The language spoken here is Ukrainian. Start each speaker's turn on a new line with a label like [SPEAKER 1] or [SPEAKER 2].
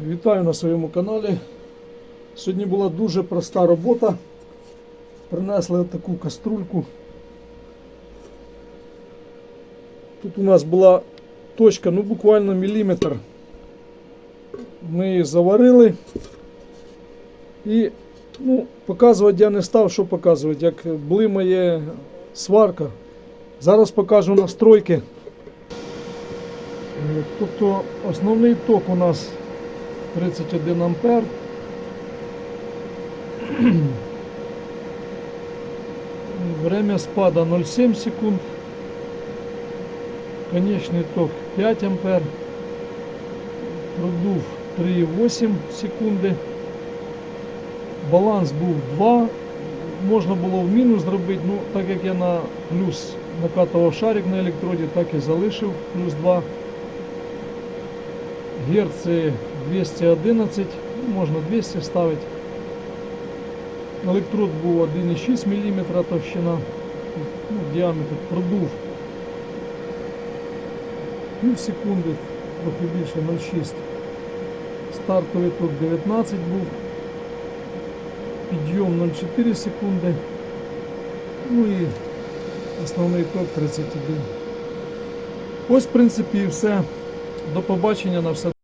[SPEAKER 1] Вітаю на своєму каналі. Сьогодні була дуже проста робота. Принесли таку каструльку. Тут у нас була точка, ну буквально міліметр. Ми її заварили. І ну, показувати я не став, що показувати, як блимає сварка. Зараз покажу настройки. Е, Тобто основний ток у нас 31 ампер. Время спада 0,7 секунд. Конечный ток 5 ампер. Продув 3,8 секунди. Баланс був 2. Можна було в мінус зробити, ну так як я на плюс накатував шарик на електроді, так і залишив плюс 2. Герці 211, ну, можна 200 ставити. Електрод був 1,6 мм товщина, ну, діаметр продув пів секунди, трохи більше 0,6. Стартовий ток 19 був, підйом 0,4 секунди. Ну і основний ток 31. Ось, в принципі, і все. До побачення на все.